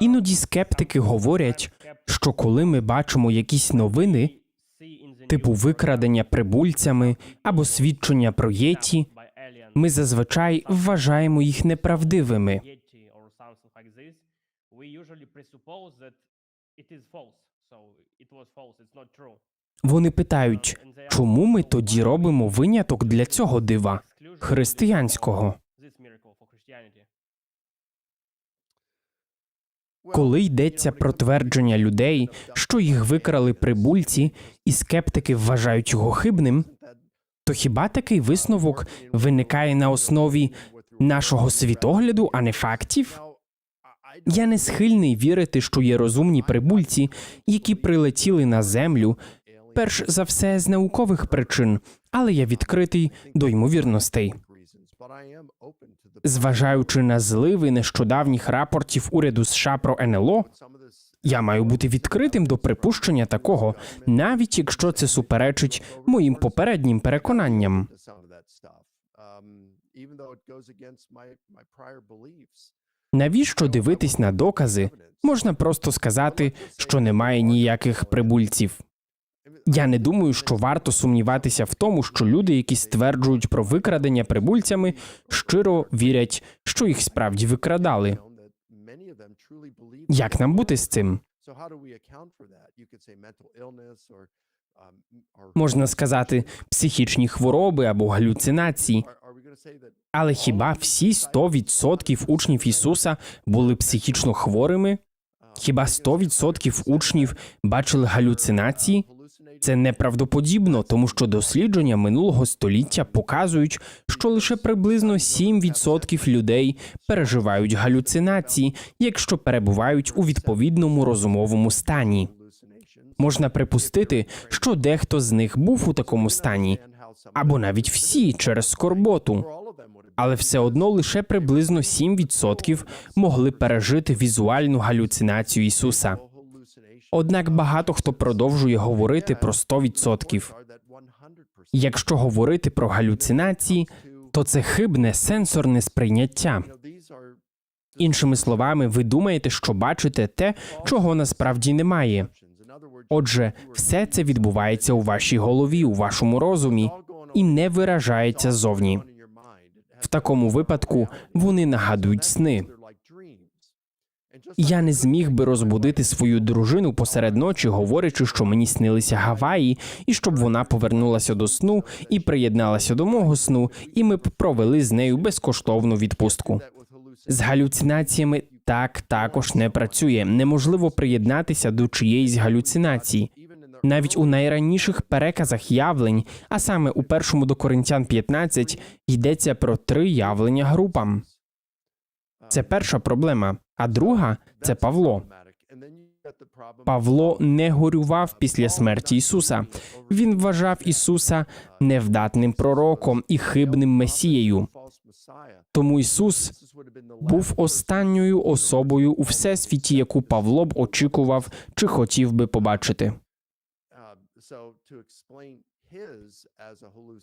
Іноді скептики говорять, що коли ми бачимо якісь новини, типу викрадення прибульцями або свідчення про єті, ми зазвичай вважаємо їх неправдивими. Вони питають, чому ми тоді робимо виняток для цього дива християнського? Коли йдеться про твердження людей, що їх викрали прибульці, і скептики вважають його хибним, то хіба такий висновок виникає на основі нашого світогляду, а не фактів? Я не схильний вірити, що є розумні прибульці, які прилетіли на землю, перш за все з наукових причин, але я відкритий до ймовірностей. Зважаючи на зливи нещодавніх рапортів уряду США про НЛО, я маю бути відкритим до припущення такого, навіть якщо це суперечить моїм попереднім переконанням. Навіщо дивитись на докази? Можна просто сказати, що немає ніяких прибульців. Я не думаю, що варто сумніватися в тому, що люди, які стверджують про викрадення прибульцями, щиро вірять, що їх справді викрадали. Як нам бути з цим? Можна сказати, психічні хвороби або галюцинації. Але хіба всі 100% учнів Ісуса були психічно хворими? Хіба 100% учнів бачили галюцинації? Це неправдоподібно, тому що дослідження минулого століття показують, що лише приблизно 7% людей переживають галюцинації, якщо перебувають у відповідному розумовому стані. Можна припустити, що дехто з них був у такому стані, або навіть всі через скорботу. Але все одно лише приблизно 7% могли пережити візуальну галюцинацію Ісуса. Однак багато хто продовжує говорити про 100%. Якщо говорити про галюцинації, то це хибне сенсорне сприйняття. Іншими словами, ви думаєте, що бачите те, чого насправді немає. Отже, все це відбувається у вашій голові, у вашому розумі, і не виражається зовні. В такому випадку вони нагадують сни. Я не зміг би розбудити свою дружину посеред ночі, говорячи, що мені снилися Гаваї, і щоб вона повернулася до сну і приєдналася до мого сну, і ми б провели з нею безкоштовну відпустку. З галюцинаціями так також не працює. Неможливо приєднатися до чиєїсь галюцинації. Навіть у найраніших переказах явлень, а саме у першому до Коринтян 15, йдеться про три явлення групам. Це перша проблема. А друга це Павло. Павло не горював після смерті Ісуса. Він вважав Ісуса невдатним пророком і хибним месією. Тому Ісус був останньою особою у всесвіті, яку Павло б очікував чи хотів би побачити.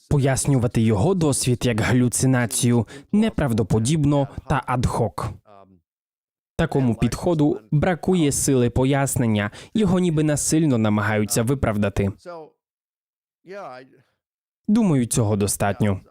Пояснювати його досвід як галюцинацію неправдоподібно та адхок. Такому підходу бракує сили пояснення, його ніби насильно намагаються виправдати. Думаю, цього достатньо.